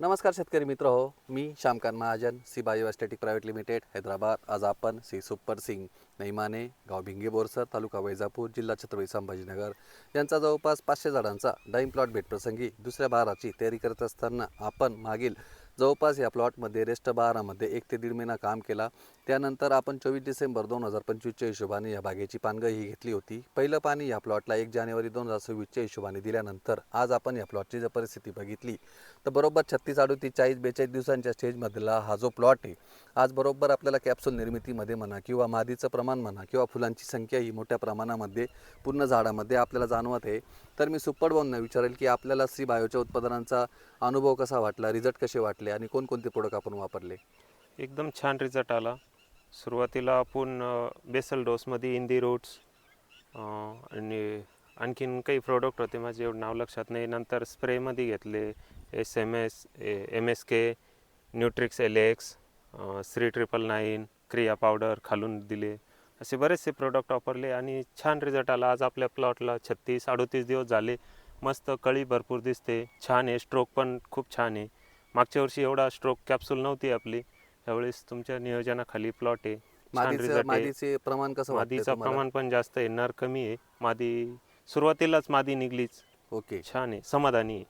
नमस्कार शेतकरी मित्र हो मी Shyamkant Mahajan C bio aesthetic private limited Hyderabad. आज आपण सी सुपर सिंग नैमाने गाव भिंगे बोरसर तालुका वैजापूर जिल्हा छत्रपती संभाजीनगर यांचा जवळपास पाचशे झाडांचा डाईम प्लॉट भेटप्रसंगी दुसऱ्या बहाराची तयारी करत असताना आपण मागील जवळपास या प्लॉटमध्ये रेस्ट बहारामध्ये एक ते दीड महिना काम केला. त्यानंतर आपण चोवीस डिसेंबर दोन हजार पंचवीसच्या हिशोबाने या बागेची पानगळी ही घेतली होती. पहिलं पाणी या प्लॉटला एक जानेवारी दोन हजार सव्वीसच्या हिशोबाने दिल्यानंतर आज आपण या प्लॉटची जर परिस्थिती बघितली तर बरोबर छत्तीस अडोतीस चाळीस बेचाळीस दिवसांच्या स्टेजमधला हा जो प्लॉट आहे आज बरोबर आपल्याला कॅप्सूल निर्मितीमध्ये म्हणा किंवा मादीचं प्रमाण म्हणा किंवा फुलांची संख्या ही मोठ्या प्रमाणामध्ये पूर्ण झाडामध्ये आपल्याला जाणवत आहे. तर मी सुप्पड भाऊंना विचारेल की आपल्याला सी बायोच्या उत्पादनांचा अनुभव कसा वाटला रिझल्ट कसे वाटले? आणि कोणकोणते प्रोडक्ट आपण वापरले? एकदम छान रिझल्ट आला. सुरुवातीला आपण बेसल डोसमध्ये इंदी रूट्स आणि आणखीन काही प्रोडक्ट होते माझे एवढं नाव लक्षात नाही. नंतर स्प्रेमध्ये घेतले S M S M S K Nutrix Alex Shri triple nine क्रिया पावडर खालून दिले. असे बरेचसे प्रोडक्ट वापरले आणि छान रिझल्ट आला. आज आपल्या प्लॉटला छत्तीस अडतीस दिवस झाले. मस्त कळी भरपूर दिसते. छान आहे. स्ट्रोक पण खूप छान आहे. मागच्या वर्षी एवढा स्ट्रोक कॅप्सूल नव्हती आपली. यावेळेस तुमच्या नियोजनाखाली प्लॉट आहे. छान मादीचं रिझल्ट आहे. मादीचे प्रमाण कसं वाटतंय मादीचं तुम्हाला? प्रमाण पण जास्त आहे. नर कमी आहे. मादी सुरुवातीलाच मादी निघलीच. ओके. छान आहे. समाधानी आहे.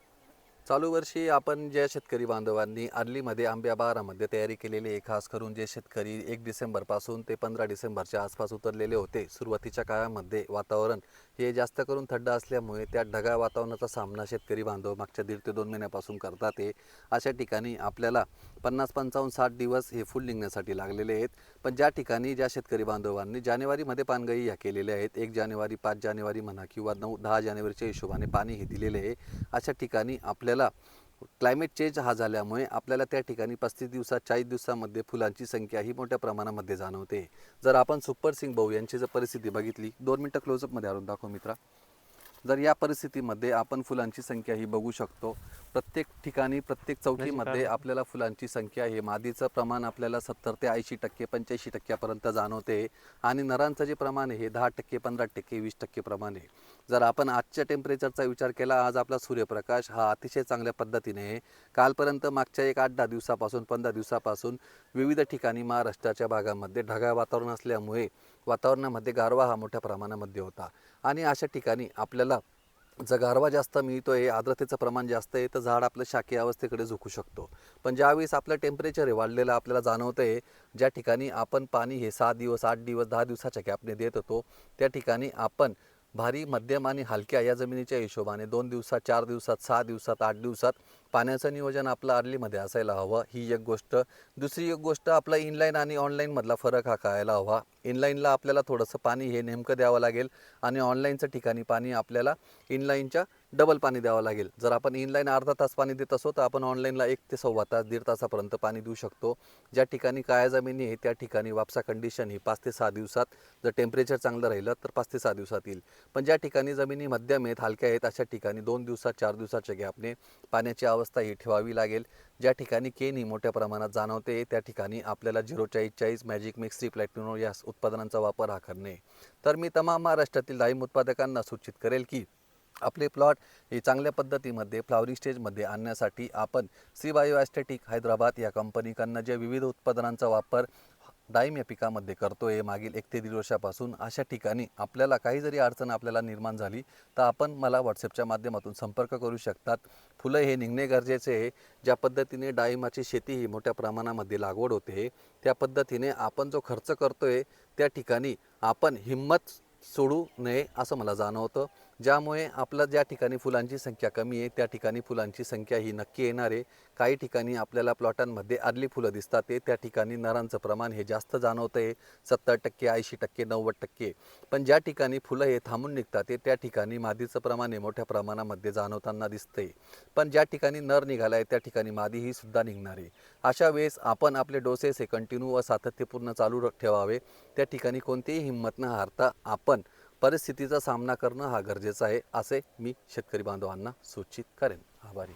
चालू वर्षी आपण ज्या शेतकरी बांधवांनी आर्लीमध्ये आंब्या बारामध्ये तयारी केलेली आहे खास करून जे शेतकरी एक डिसेंबरपासून ते पंधरा डिसेंबरच्या आसपास उतरलेले होते सुरुवातीच्या काळामध्ये वातावरण हे जास्त करून थंड असल्यामुळे त्या ढगाळ वातावरणाचा सामना शेतकरी बांधव मागच्या दीड ते दोन महिन्यापासून करतात आहे. अशा ठिकाणी आपल्याला पन्नास पंचावन्न साठ दिवस हे फुल निघण्यासाठी लागलेले आहेत. पण ज्या ठिकाणी ज्या शेतकरी बांधवांनी जानेवारीमध्ये पानगळी ह्या केलेल्या आहेत एक जानेवारी पाच जानेवारी म्हणा किंवा नऊ दहा जानेवारीच्या हिशोबाने पाणी हे दिलेले आहे अशा ठिकाणी आपल्याला क्लायमेट चेंज हा झाल्यामुळे आपल्याला त्या ठिकाणी पस्तीस दिवसात चाळीस दिवसामध्ये फुलांची संख्या ही मोठ्या प्रमाणामध्ये जाणवते. जर आपण सुपर सिंग भाऊ यांची जर परिस्थिती बघितली दोन मिनटं क्लोजअपमध्ये आणून दाखव मित्रा. जर या परिस्थितीमध्ये आपण फुलांची संख्या ही बघू शकतो प्रत्येक ठिकाणी प्रत्येक चौकीमध्ये आपल्याला फुलांची संख्या हे मादीचं प्रमाण आपल्याला सत्तर ते ऐंशी टक्के पंच्याऐंशी टक्क्यापर्यंत जाणवते आणि नरांचं जे प्रमाण आहे हे दहा टक्के पंधरा टक्के वीस टक्के प्रमाण आहे. जर आपण आजच्या टेम्परेचरचा विचार केला आज आपला सूर्यप्रकाश हा अतिशय चांगल्या पद्धतीने आहे. कालपर्यंत मागच्या एक आठ दहा दिवसापासून पंधरा दिवसापासून विविध ठिकाणी महाराष्ट्राच्या भागामध्ये ढगाळ वातावरण असल्यामुळे वातावरणामध्ये गारवा हा मोठ्या प्रमाणामध्ये होता. आणि अशा ठिकाणी आपल्याला जर गारवा जास्त मिळतो आहे आर्द्रतेचं प्रमाण जास्त आहे तर झाड आपलं शाकीय अवस्थेकडे झुकू शकतो. पण ज्यावेळेस आपलं टेम्परेचर हे वाढलेलं आपल्याला जाणवतं आहे ज्या ठिकाणी आपण पाणी हे सात दिवस आठ दिवस दहा दिवसाच्या गॅपने देत होतो त्या ठिकाणी आपण भारी मध्यम आणि हलक्या या जमिनीच्या हिशोबाने दोन दिवसात चार दिवसात सहा दिवसात आठ दिवसात पाण्याचं नियोजन आपलं अर्लीमध्ये असायला हवं. ही एक गोष्ट. दुसरी एक गोष्ट आपला इनलाईन आणि ऑनलाईनमधला फरक हा कळायला हवा. इनलाईनला आपल्याला थोडंसं पाणी हे नेमकं द्यावं लागेल आणि ऑनलाईनचं ठिकाणी पाणी आपल्याला इनलाईनच्या डबल पाणी द्यावं लागेल. जर आपण इनलाईन अर्धा तास पाणी देत असो तर आपण ऑनलाईनला एक ते सव्वा तास दीड तासापर्यंत पाणी देऊ शकतो. ज्या ठिकाणी काळ्या जमिनी आहे त्या ठिकाणी वापसा कंडिशन ही पाच ते सहा दिवसात जर टेम्परेचर चांगलं राहिलं तर पाच ते सहा दिवसात येईल. पण ज्या ठिकाणी जमिनी मध्यम आहेत हलक्या आहेत अशा ठिकाणी दोन दिवसात चार दिवसाच्या गॅपने पाण्याची अवस्था ही ठेवावी लागेल. ज्या ठिकाणी केन ही मोठ्या प्रमाणात जाणवते त्या ठिकाणी आपल्याला झिरो चाळीस चाळीस मॅजिक मिक्सी प्लॅटिनो या उत्पादनांचा वापर हा करणे. तर मी तमाम महाराष्ट्रातील डाळिंब उत्पादकांना सूचित करेल की आपले प्लॉट हे चांगल्या पद्धतीमध्ये फ्लावरिंग स्टेजमध्ये आणण्यासाठी आपण सी बायोॲस्टेटिक हैदराबाद या कंपनीकडनं जे विविध उत्पादनांचा वापर डाईम या पिकामध्ये करतो आहे मागील एक ते दीड वर्षापासून अशा ठिकाणी आपल्याला काही जरी अडचण आपल्याला निर्माण झाली तर आपण मला व्हॉट्सअपच्या माध्यमातून संपर्क करू शकतात. फुलं हे निघणे गरजेचे आहे. ज्या पद्धतीने डाळिंबाची शेती ही मोठ्या प्रमाणामध्ये लागवड होते त्या पद्धतीने आपण जो खर्च करतो आहे त्या ठिकाणी आपण हिंमत सोडू नये असं मला जाणवतं. ज्यामुळे आपलं ज्या ठिकाणी फुलांची संख्या कमी आहे त्या ठिकाणी फुलांची संख्या ही नक्की येणार आहे. काही ठिकाणी आपल्याला प्लॉटांमध्ये आदली फुलं दिसतात ते त्या ठिकाणी नरांचं प्रमाण हे जास्त जाणवतं आहे. सत्तर टक्के ऐंशी टक्के नव्वद टक्के. पण ज्या ठिकाणी फुलं हे थांबून निघतात ते त्या ठिकाणी मादीचं प्रमाण हे मोठ्या प्रमाणामध्ये जाणवताना दिसतंय. पण ज्या ठिकाणी नर निघाला आहे त्या ठिकाणी मादी ही सुद्धा निघणार आहे. अशा वेळेस आपण आपले डोसेस हे कंटिन्यू व सातत्यपूर्ण चालू ठेवावे. त्या ठिकाणी कोणतीही हिंमत न हारता आपण परिस्थितीचा सामना करणं हा गरजेचा आहे असे मी शेतकरी बांधवांना सूचित करेन. आभारी.